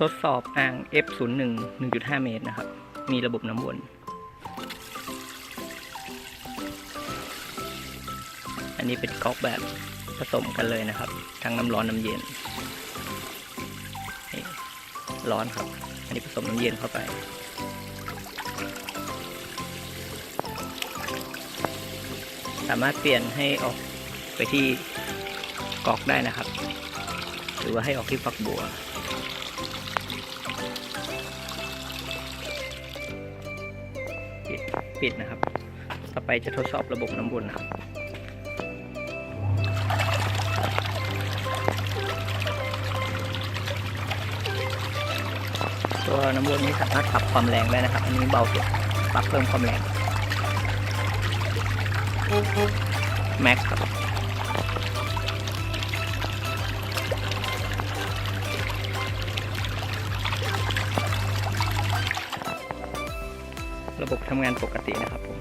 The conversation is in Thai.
ทดสอบอ่าง F01 1.5 เมตรนะครับ มีระบบน้ำวน อันนี้เป็นก๊อกแบบผสมกันเลยนะครับ ทั้งน้ำร้อนน้ำเย็นนี่ร้อนครับ อันนี้ผสมน้ำเย็นเข้าไปสามารถเปลี่ยนให้ออกไปที่ก๊อกได้นะครับ หรือว่าให้ออกที่ฝักบัว ปิดปิดนะครับ ต่อไปจะทดสอบระบบน้ำวนนะครับตัวน้ำวนนี้สามารถปรับความแรงได้นะครับ อันนี้เบาสุดปรับเพิ่มความแรงแม็กครับ ระบบทำงานปกตินะครับผม